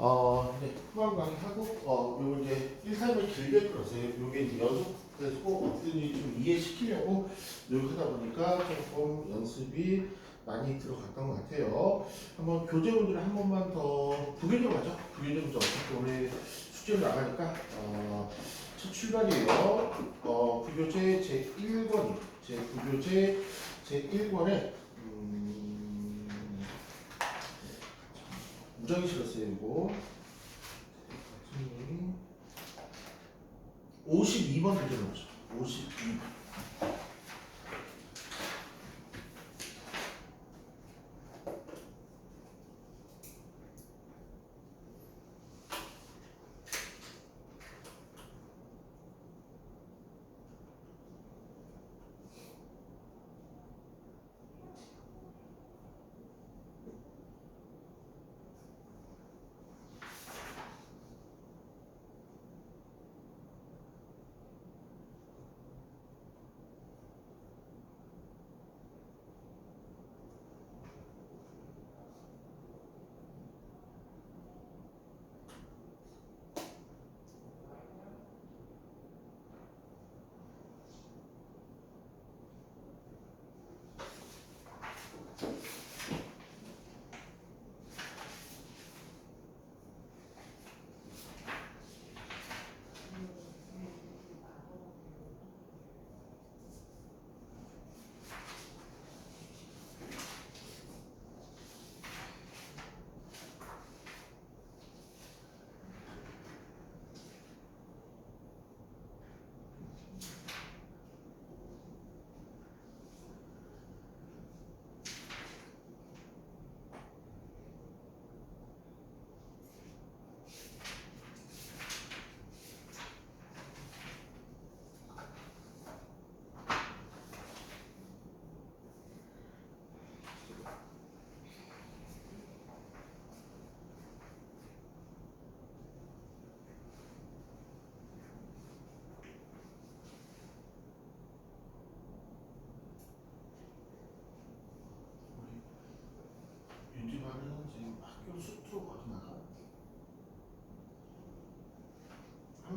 어, 이제 후반 강의하고, 어, 요거 이제 1타임을 길게 끌었어요. 요게 이제 연속해서 어떻게든지 좀 이해시키려고 노력하다 보니까 조금 연습이 많이 들어갔던 것 같아요. 한번 교재 문제를 한 번만 더 부교재 가죠. 부교재 문제 어차피 오늘 숙제를 나가니까, 어, 첫 출발이에요. 어, 부교재 제1권이, 제 부교재 제1권에, 음, 무정이 싫었어요, 이거. 52번 문제 나오죠. 52번.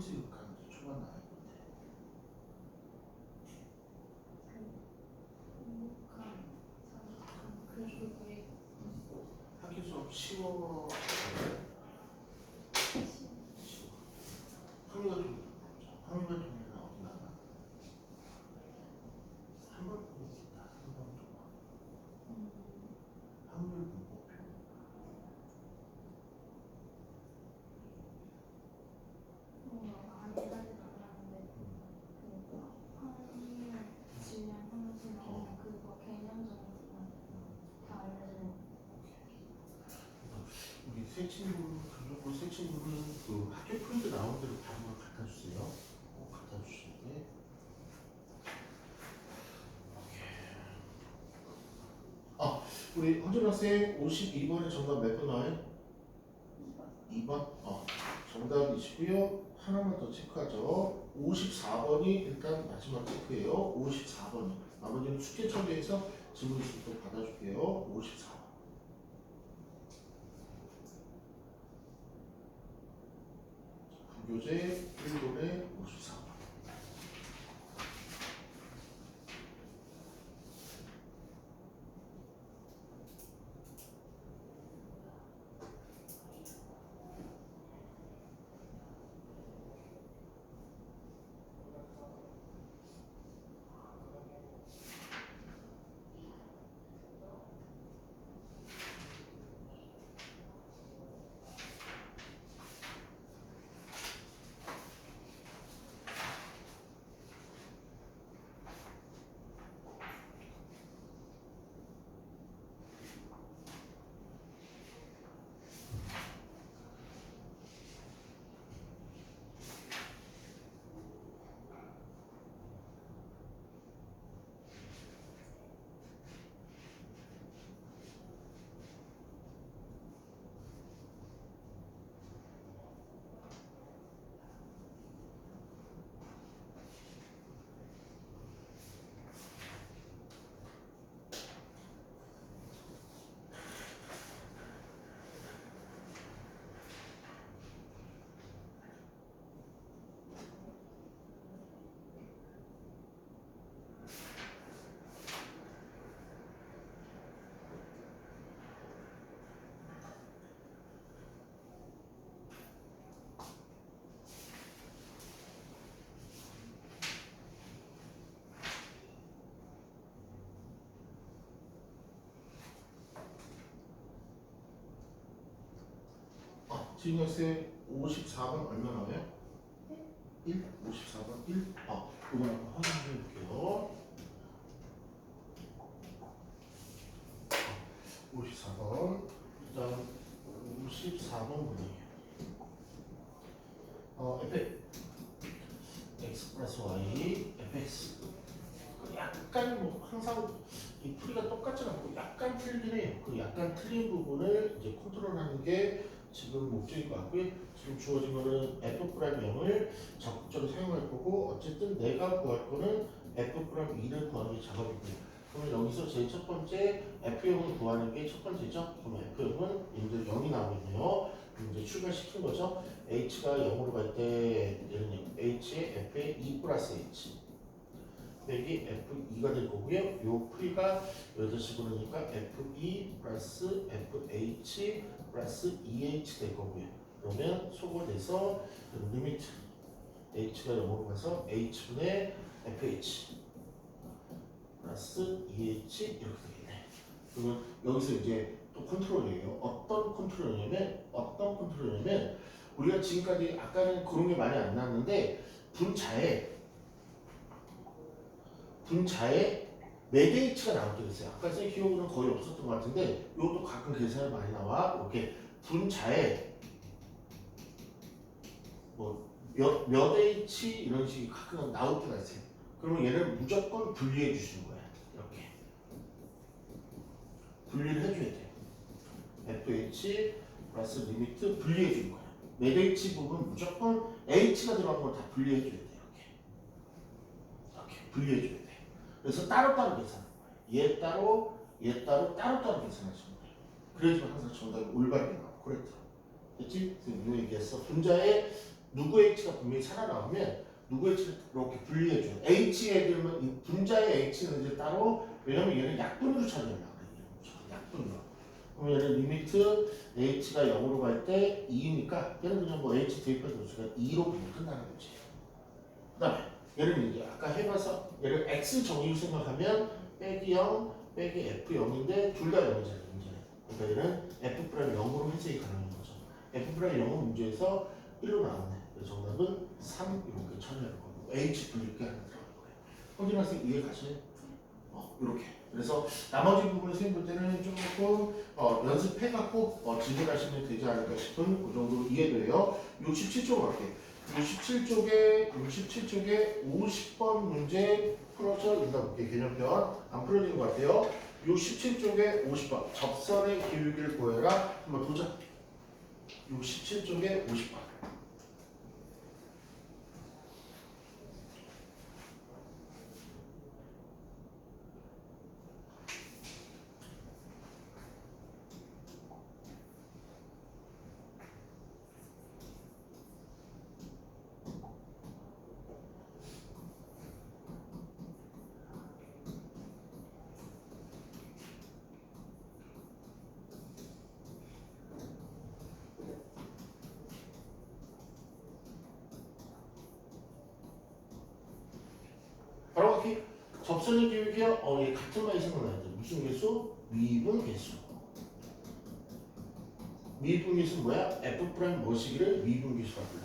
36학년 초반 나이인데. 쉬워. 새 친구 그리고 새 친구는 그 학교 프린트 나온 대로 바로 갖다 주세요. 꼭 갖다 주시는 게. 아, 우리 허준 학생 52번에 정답 몇 번 나와요? 2번? 어, 정답이시고요. 하나만 더 체크하죠. 54번이 일단 마지막 체크예요. 54번이. 나머지는 숙제 처리해서 질문 또 받아줄게요. 54번. 교재 1번에 54 지금세 54번 얼마 나와요? 1? 54번 1? 아, 이거 한번 확인해 볼게요. 54번 일단 54번 문이에요. 어, f x 플러스 y fx 약간 뭐 항상 이 풀이가 똑같진 않고 약간 틀리긴 해요. 그 약간 틀린 부분을 이제 컨트롤하는 게 지금 목적인 것 같고요. 지금 주어진 거는 f 프라임 0을 적극적으로 사용할 거고 어쨌든 내가 구할 거는 f 프라임 2를 구하는 게 작업이고요. 그러면 여기서 제일 첫 번째 F0을 구하는 게 첫 번째죠. 그럼 F0은 이제 0이 나오고 있네요. 그럼 이제 출발시킨 거죠. H가 0으로 갈 때 얘는 H의 F의 2 플러스 H 빼기 F2가 될 거고요. 요 풀이가 여기서 집어넣으니까 F2 플러스 FH 플러스 EH 될 거고요. 그러면 소거돼서 리미트 H가 0으로 가서 H분의 FH 플러스 EH 이렇게 되겠네. 그러면 여기서 이제 또 컨트롤이에요. 어떤 컨트롤이냐면 어떤 컨트롤이냐면 우리가 지금까지 아까는 그런 게 많이 안 나왔는데 분자에 분자에 매개이치가 나올 때가 있어요. 아까 쌤 기억으로는 거의 없었던 것 같은데 이것도 가끔 계산이 많이 나와. 이렇게 분자에 뭐몇 몇 H 이런 식이 가끔 나올 때가 있어요. 그러면 얘를 무조건 분리해 주시는 거야. 이렇게 분리를 해줘야 돼요. FH 플러스 리미트 분리해 주는 거야. 몇 H 부분 무조건 H가 들어간 걸 다 분리해 줘야 돼. 이렇게 이렇게 분리해 줘야 돼. 그래서 따로따로 계산하는 거예요. 얘 따로, 얘 따로, 따로따로 계산하시는 거예요. 그래야지만 항상 정답이 올바르게 나와. 그랬죠. 됐지? 이거 얘기했어. 분자에 누구 H가 분명히 살아나오면 누구 H를 이렇게 분리해줘요. H 애들은, 이 분자의 H는 이제 따로, 왜냐면 얘는 약분으로 그래요. 약분으로. 그럼 얘는 리미트 H가 0으로 갈 때 2니까 얘는 그냥 뭐 H 대입해서 우리가 2로 그냥 끝나는 거지. 그 다음에 얘를 이제 아까 해봐서 얘를 x 정의로 생각하면 빼기 0 빼기 f0인데 둘 다 0이잖아요 문제는. 그러니까 얘는 f 프라임 0으로 해석이 가능한 거죠. F 프라임 0은 문제에서 1로 나왔네. 그래서 정답은 3 이렇게 처리할 거고 h 분리게 하나 들어갈 거예요. 학생 이해 가시나요? 어 이렇게. 그래서 나머지 부분을 생볼 때는 조금 어, 연습해갖고 어, 질문하시면 되지 않을까 싶은 그 정도로 이해돼요. 67쪽 갈게요 67쪽에 67쪽에 50번 문제 풀어져 있나 볼게요. 개념편 안 풀어진 것 같아요. 67쪽에 50번 접선의 기울기를 구해라. 한번 도전. 67쪽에 50번. 이렇게 접선의 기울기야 어, 얘 같은 말이 생각나야 돼. 무슨 개수? 미분 개수. 미분 개수는 뭐야? f 프라임 뭐시기를 미분 개수라 불러.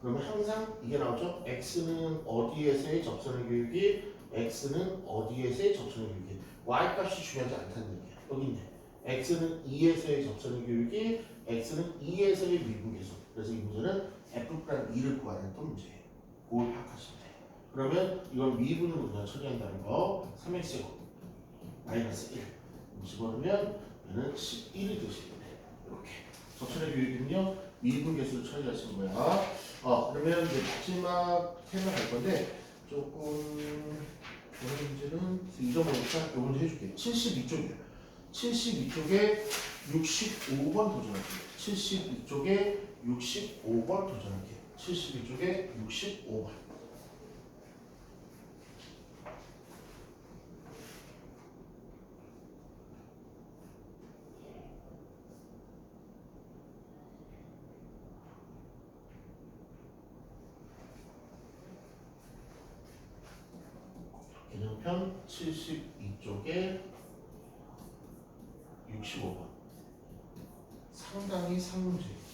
그러면 항상 이게 나오죠. x는 어디에서의 접선의 기울기, x는 어디에서의 접선의 기울기. y 값이 중요하지 않다는 얘기야. 여기 있네. x는 2에서의 접선의 기울기, x는 2에서의 미분 개수. 그래서 이 문제는 f 프라임 2를 구하는 또 문제예요. 그걸 파악하시면 돼요. 그러면 이건 미분으로 그냥 처리한다는 거 3x 마이너스 1 집어넣으면 얘는 11이 되시겠네 이렇게. 저천의 비율은요. 미분 개수를 처리하시는 거야. 어 그러면 이제 마지막 테마 갈 건데 조금 오늘 문제는 잊어먹으니까 요 문제 해줄게요. 72쪽이에요 72쪽에 65번 도전할게요. 72쪽에 65번 도전할게요. 72쪽에 65번 개념편 72쪽에 65번 상당히 상문제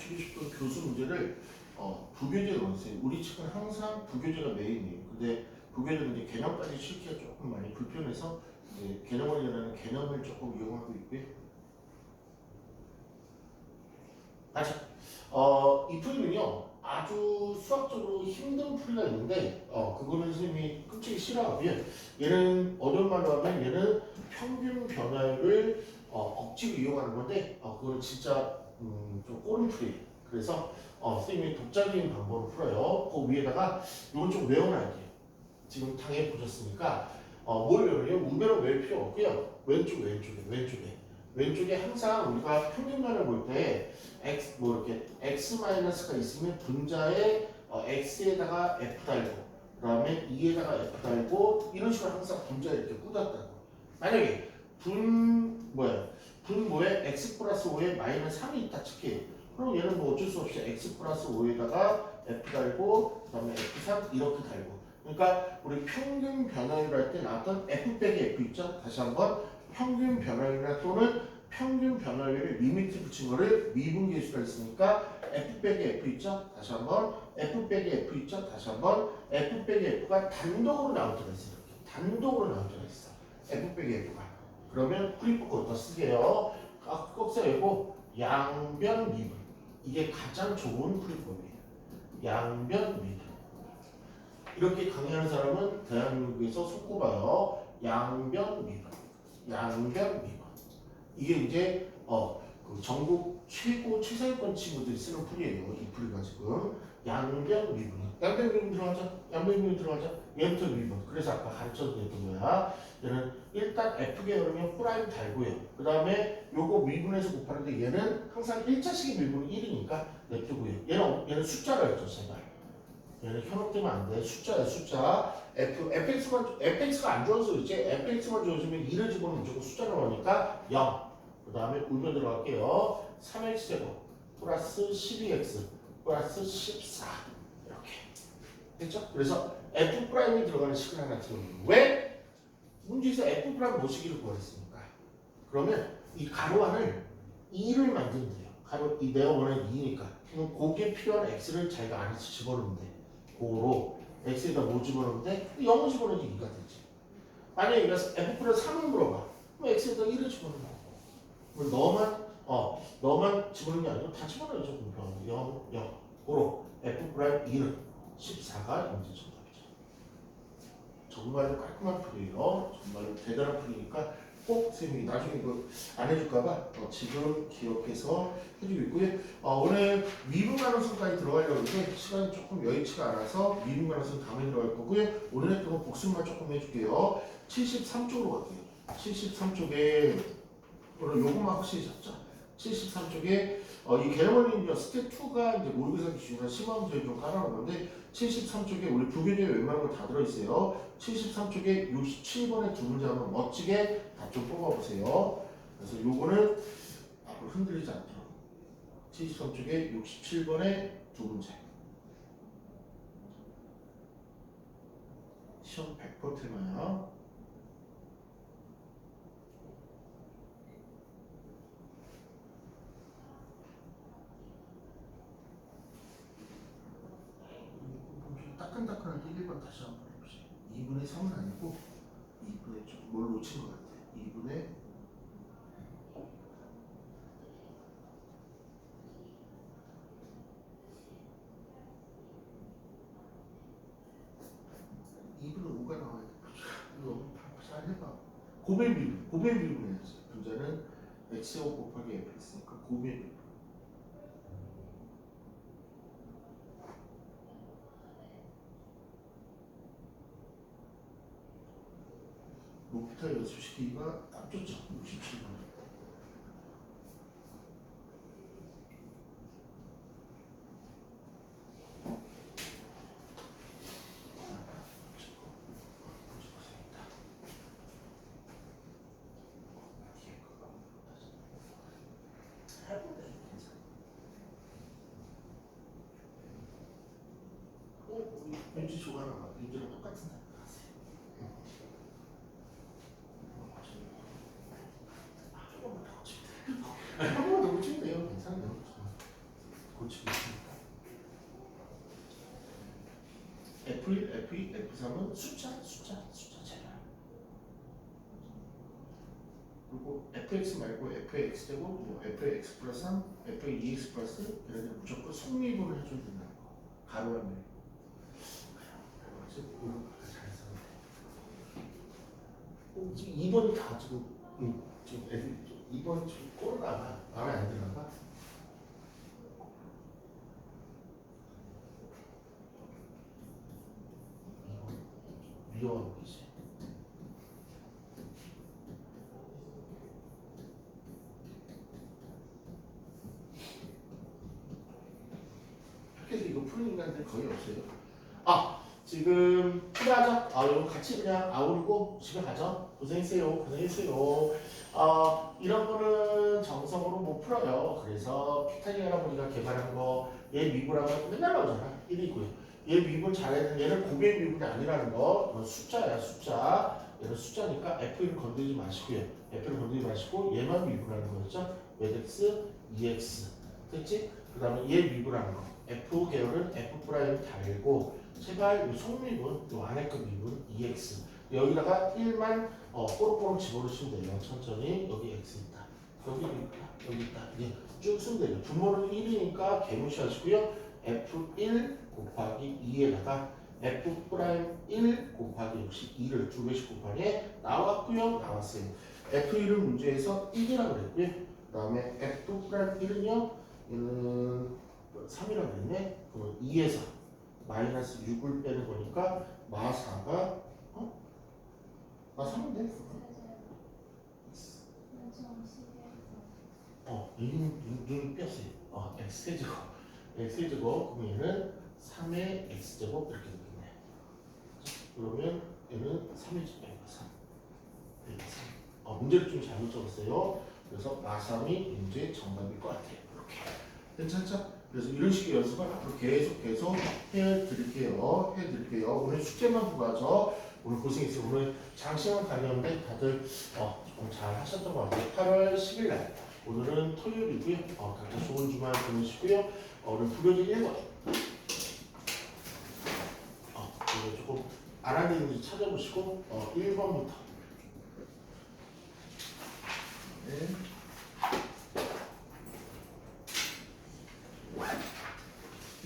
주고 싶은 교수 문제를 어, 부교재로 넣으세요. 우리 측은 항상 부교재가 메인이에요. 근데 부교재는 이제 개념까지 실기가 조금 많이 불편해서 이제 개념원이라는 개념을 조금 이용하고 있고요. 가자. 어, 이 풀이는요 아주 수학적으로 힘든 풀이가 있는데 어, 그거는 선생님이 끔찍이 싫어하고요. 얘는 어려운 말로 하면 얘는 평균 변화를 어, 억지로 이용하는 건데 어, 그거는 진짜 음, 좀 꼬른 풀이에요. 그래서 어, 선생님이 독자적인 방법으로 풀어요. 그 위에다가 이건 좀 외워놔야 돼요. 지금 당해 보셨으니까 어, 뭘 외우냐면 우변은 외울 필요 없고요. 왼쪽 왼쪽에 왼쪽에 왼쪽에 항상 우리가 평균만을 볼 때 x 뭐 이렇게 x 마이너스가 있으면 분자에 어, x에다가 f 달고 그다음에 2에다가 f 달고 이런 식으로 항상 분자 이렇게 꽂았다고. 만약에 분 뭐야 분 뭐에 x 플러스 5에 마이너스 3이 있다 칠게요. 그럼 얘는 뭐 어쩔 수 없이 x 플러스 5에다가 f 달고 그 다음에 f3 이렇게 달고. 그러니까 우리 평균 변화율 할 때 나왔던 f 빼기 f 있죠? 다시 한번 평균 변화율이나 또는 평균 변화율에 리미트 붙인 거를 미분계수라 했으니까 f 빼기 f 있죠? 다시 한번 f 빼기 f 있죠? 다시 한번 f 빼기 f가 단독으로 나올 때가 있어요. 단독으로 나올 때가 있어. f 빼기 f가. 그러면 어디다 쓰게요? 아, 꼭 써야고 양변 미분. 이게 가장 좋은 프리포크예요. 양변 미분. 이렇게 강의하는 사람은 대한민국에서 손꼽아요. 양변 미분. 양변 미분. 이게 이제 어, 그 전국 최고 최상위권 친구들이 쓰는 풀이에요. 이 풀이가 지금 양변 미분. 양변 미분 들어가자. 양변 미분 들어가자. 얘부터 미분. 그래서 아까 가르쳐드렸던 거야. 얘는 일단 F 계열이면 프라임 달고요. 그 다음에 요거 미분해서 곱하는데 얘는 항상 1차식의 미분은 1이니까 냅두고요. 얘는 얘는 숫자라였죠, 제발. 얘는 현혹되면 안 돼. 숫자야, 숫자. F, fx만, fx가 안 좋아서 그렇지. fx만 좋아지면 2를 집어넣으면 무조건 숫자로 나오니까 0. 그 다음에 울면 들어갈게요. 3x제곱 플러스 12x 플러스 14. 이렇게. 됐죠? 그래서 f 프라임이 들어가는 식을 하나 틀어요. 왜? 문제에서 f 프라임 모시기를 구하랬습니까? 그러면 이 가로 안을 2를 만들면 돼요. 가로 이 내가 원하는 2니까. 그럼 거기에 필요한 x를 자기가 안에서 집어넣으면 돼. 고로 x에다 뭐 집어넣으면 돼? 0을 집어넣으면 2가 되지. 만약에 얘가 f 플러스 3을 물어봐. 그럼 x에다 1을 집어넣는 거고. 그럼 너만 어 너만 집어넣는 게 아니고 다 집어넣어야죠. 그럼 0, 0. 고로 f 프라임 2는 14가 문제 정답이죠. 정말로 깔끔한 풀이에요. 정말로 대단한 풀이니까 꼭 선생님이 나중에 이거 안 해줄까봐 어, 지금 기억해서 해주고 있고요. 어, 오늘 미분 가능성까지 들어가려고 하는데 시간이 조금 여의치가 않아서 미분 가능성 다음에 들어갈 거고요. 오늘 했던 거 복습만 조금 해줄게요. 73쪽으로 갈게요. 73쪽에 오늘 요것만 확실히 잡자. 73쪽에 어, 이 개념원리는요 스텝 2가 이제 모의고사 기준이나 시험 문제 좀 깔아놓은 건데 73쪽에 우리 부교재에 웬만한 거 다 들어있어요. 73쪽에 67번의 두 문제 한번 멋지게 다좀 뽑아보세요. 그래서 요거는 앞으로 흔들리지 않도록 73쪽에 67번의 두 문제 시험 100% 틀마요. 따끈따끈한 1번 다시 한번 해보세요. 2분의 3은 아니고 2분의 좀뭘 놓친 것 같아. 2분의 이분의 5가 나와야 돼. 이거 잘 해봐. 비분, 고배 비분 해야지. 분자는 x5 곱하기 f 있으니까 고배 비분. 로피타 연습시키기가 딱 좋죠. 67번. 왠지 좋아하나 봐. 윤지랑 똑같은 날 나왔어요. 한 번만 더 치면 돼요. 한 번만 더 치면 돼요. 괜찮아요. F1, F2, F3은 숫자, 숫자, 숫자 제발. 그리고 fx 말고 fx 되고 뭐 fx 플러스 3, f2x 플러스 얘네들 무조건 속미분을 해줘야 된다는 거. 잘했어. 어, 지금 2번이 다 지금 응, 지금 애들 2번 지금 꼬르나봐 마음에 안 봐. 미워하고 계시. 학교에서 이거 푸는 인간들 거의 없어요. 아 지금 필요하죠? 아 이거 같이 그냥 아우르고 집에 가죠. 고생했어요. 고생했어요. 아 이런 거는 정성으로 못 풀어요. 그래서 피타니 할아버지가 개발한 거 얘 미분하면 맨날 나오잖아. 1이고요. 얘 미분 잘해는 얘는 고개 미분이 아니라는 거. 숫자야 숫자. 얘는 숫자니까 F를 건드리지 마시고요. F를 건드리지 마시고 얘만 미분하는 거였죠. 매덱스 EX 됐지? 그 다음에 얘 미분하는 거. F 계열은 F 프라임 달고 제발 이 속미분, 이 안에 그 미분 EX 여기다가 1만 어, 꼬록꼬록 집어넣으시면 돼요. 천천히 여기 X 있다. 여기 있다. 여기 있다. 예, 쭉 쓰면 돼요. 분모는 1이니까 개무시하시고요. F1 곱하기 2에다가 F 프라임 1 곱하기 역시 2를 두 배씩 곱하니 나왔고요. 나왔어요. F1은 문제에서 1이라고 그랬고요. 그 다음에 F 프라임 1은요. 얘는 3이라고 그랬네. 그러면 2에서 마이너스 6을 빼는 거니까 마4가 어? 마3은 돼? 어, 눈, 눈, 눈 뺐어요. 어, x제곱. x제곱, 그럼 얘는 3의 x제곱 이렇게 되겠네. 그러면 얘는 3의 집 빼고 3. 빼고 3. 어, 문제를 좀 잘못 적었어요. 그래서 마3이 문제의 정답일 것 같아요. 이렇게. 괜찮죠? 그래서 이런 식의 연습을 앞으로 계속 계속 해드릴게요. 해드릴게요. 오늘 숙제만 보가죠. 오늘 고생했어요. 오늘 장시간 다녔는데 다들 어, 조금 잘 하셨던 것 같아요. 8월 10일 날. 오늘은 토요일이고요. 어, 각자 좋은 주말 보내시고요. 어, 오늘 불효일 1번. 어, 이거 조금 알 아내는지 찾아보시고 어, 1번부터. 네.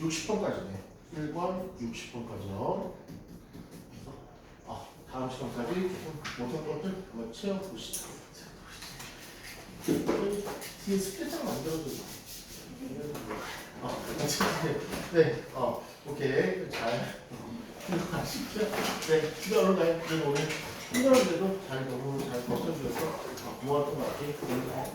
60번까지네. 1번 60번까지요. 아, 다음 시간까지 못한 것들 한번 채워보시죠. 뒤에 스케치를 만들어줘. 어, 네, 네, 어, 오케이. 잘. 아시죠? 네, 집에 얼른 가요. 네, 오늘 힘들었는데도 잘 너무 잘 버텨주셔서 고마웠던 것 같아요. 네.